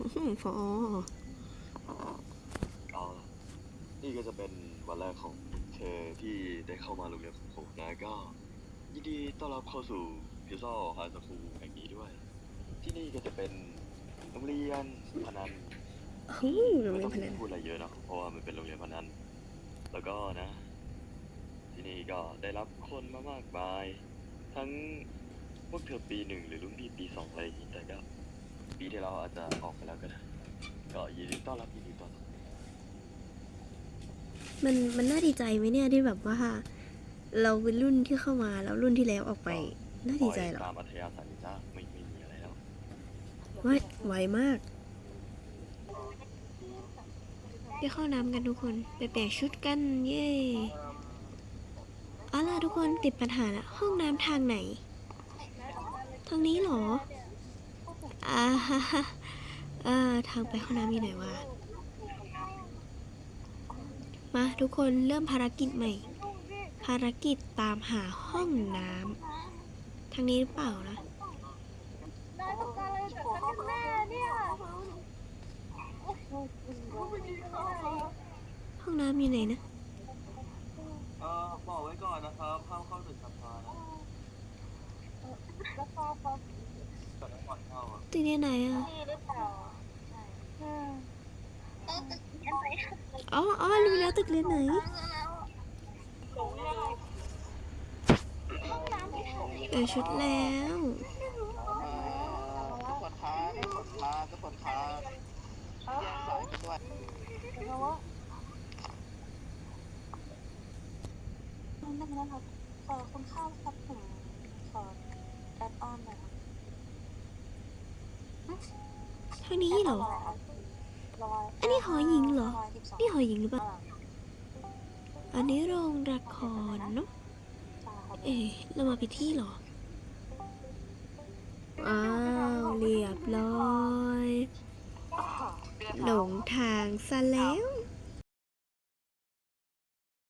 อืมฟอเอานี่ก็จะเป็นวันแรกของเธอที่ได้เข้ามาโรงเรียนของผมนะก็ ยินดีต้อนรับเข้าสู่พิซซ่าไฮสคูลแห่งนี้ด้วย ที่นี่ก็จะเป็นโรงเรียนพนันฮู้โรงไม่เรียต้อนงพนันพูดอะไรเยอะเนอะเพราะว่ามันเป็นโรงเรียนพนันแล้วก็นะ ที่นี่ก็ได้รับคนมามากมาย ทั้งพวกเธอปีหนึ่งหรือรุ่นพี่ปีสองอะไรอย่างนี้แต่ก็ ปีที่เราอาจจะออกไปแล้วก็ได้ก็ยินดีต้อนรับยินดีต้อนรับมันมันน่าดีใจไหมเนี่ยที่แบบว่า เราเป็นรุ่นที่เข้ามาแล้วรุ่นที่แล้วออกไป น่าดีใจเหรอตามอัธยาศัยจ้าไม่ไม่มีอะไรแล้วไม่ไวมากไปเข้าน้ำกันทุกคนไปแปลกชุดกันเย่เอาล่ะทุกคนติดปัญหาละห้องน้ำทางไหน ทางนี้เหรอ อ่าฮะเอ่าทางไปห้องน้ำอยู่ไหนวะ มาทุกคนเริ่มภารกิจใหม่ ภารกิจตามหาห้องน้ำทางนี้หรือเปล่านะห้องการอะไรจากฉันกันแน่เนี่ยโอ้โหไม่ดีค่ะห้องน้ำอยู่ไหนนะเออบอกไว้ก่อนนะครับห้ามเข้าตึกสภานะ แล้วก็พอก่อนก่อนเข้าอะตึกนี้ไหนอะดีหรือเปล่าอืมเออยังไงอ๋ออ๋อรู้แล้วตึกเรียนไหน หลงได้ห้องน้ำที่ไหนเออชุดแล้วปวดขาปวดขาก็ปวดขาแยกสายกันด้วยเพราะว่านั่นนะครับขอคุณข้าวครับผมขอแอดออนหน่อยครับ ทางนี้เหรอ อันนี้หอหญิงเหรออยสิบสองนี่หอหญิงหรือเปล่า อันนี้โรงละครเนาะ เอ๊ะเรามาผิดที่เหรอ อ้าว เรียบร้อย หลงทางซะแล้ว